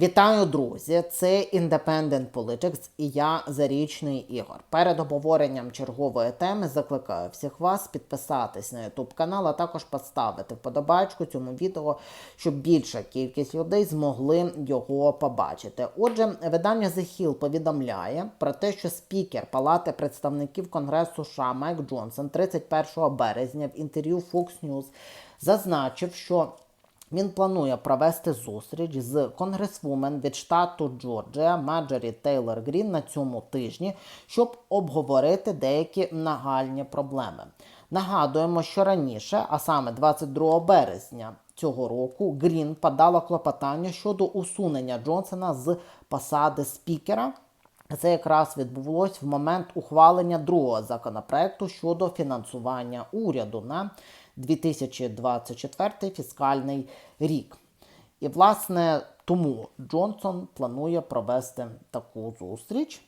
Вітаю, друзі! Це Independent Politics і я Зарічний Ігор. Перед обговоренням чергової теми закликаю всіх вас підписатись на YouTube канал, а також поставити вподобайку цьому відео, щоб більша кількість людей змогли його побачити. Отже, видання The Hill повідомляє про те, що спікер Палати представників Конгресу США Майк Джонсон 31 березня в інтерв'ю Fox News зазначив, що він планує провести зустріч з конгресвумен від штату Джорджія Маджорі Тейлор Грін на цьому тижні, щоб обговорити деякі нагальні проблеми. Нагадуємо, що раніше, а саме 22 березня цього року, Грін подала клопотання щодо усунення Джонсона з посади спікера. Це якраз відбулось в момент ухвалення другого законопроекту щодо фінансування уряду на 2024 фіскальний рік. І, власне, тому Джонсон планує провести таку зустріч.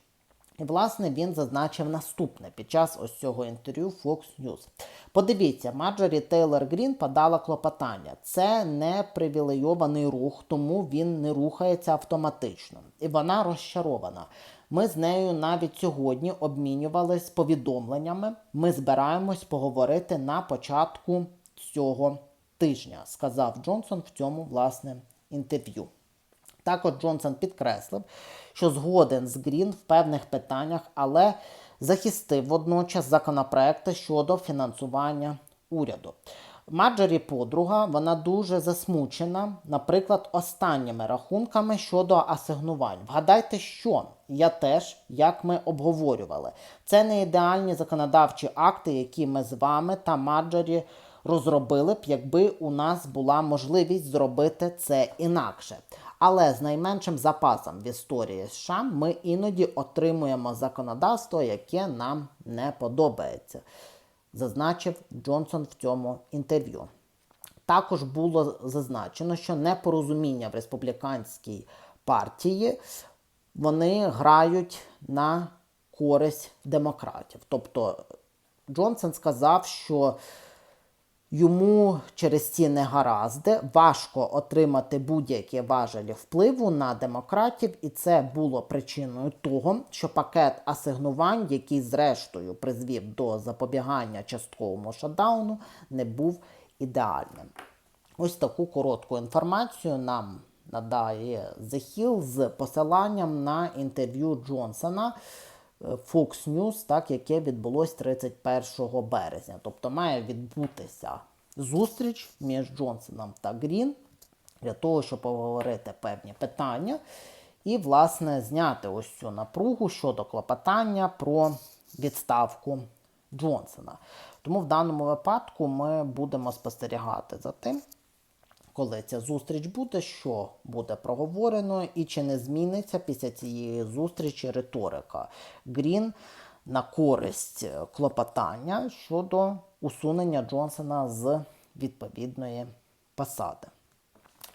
І, власне, він зазначив наступне під час ось цього інтерв'ю Fox News. Подивіться, Маджорі Тейлор Грін подала клопотання. Це не привілейований рух, тому він не рухається автоматично. І вона розчарована. Ми з нею навіть сьогодні обмінювались повідомленнями. Ми збираємось поговорити на початку цього тижня, сказав Джонсон в цьому власне інтерв'ю. Також Джонсон підкреслив, що згоден з Грін в певних питаннях, але захистив водночас законопроекти щодо фінансування уряду. Маджорі подруга, вона дуже засмучена, наприклад, останніми рахунками щодо асигнувань. Вгадайте, що я теж, як ми обговорювали, це не ідеальні законодавчі акти, які ми з вами та Маджорі розробили б, якби у нас була можливість зробити це інакше. Але з найменшим запасом в історії США ми іноді отримуємо законодавство, яке нам не подобається, зазначив Джонсон в цьому інтерв'ю. Також було зазначено, що непорозуміння в республіканській партії вони грають на користь демократів. Тобто Джонсон сказав, що Йому через ці негаразди важко отримати будь-які важелі впливу на демократів, і це було причиною того, що пакет асигнувань, який зрештою призвів до запобігання частковому шатдауну, не був ідеальним. Ось таку коротку інформацію нам надає The Hill з посиланням на інтерв'ю Джонсона. Fox News, так, яке відбулось 31 березня. Тобто має відбутися зустріч між Джонсоном та Грін для того, щоб поговорити певні питання і, власне, зняти ось цю напругу щодо клопотання про відставку Джонсона. Тому в даному випадку ми будемо спостерігати за тим коли ця зустріч буде, що буде проговорено, і чи не зміниться після цієї зустрічі риторика Грін на користь клопотання щодо усунення Джонсона з відповідної посади.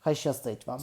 Хай щастить вам!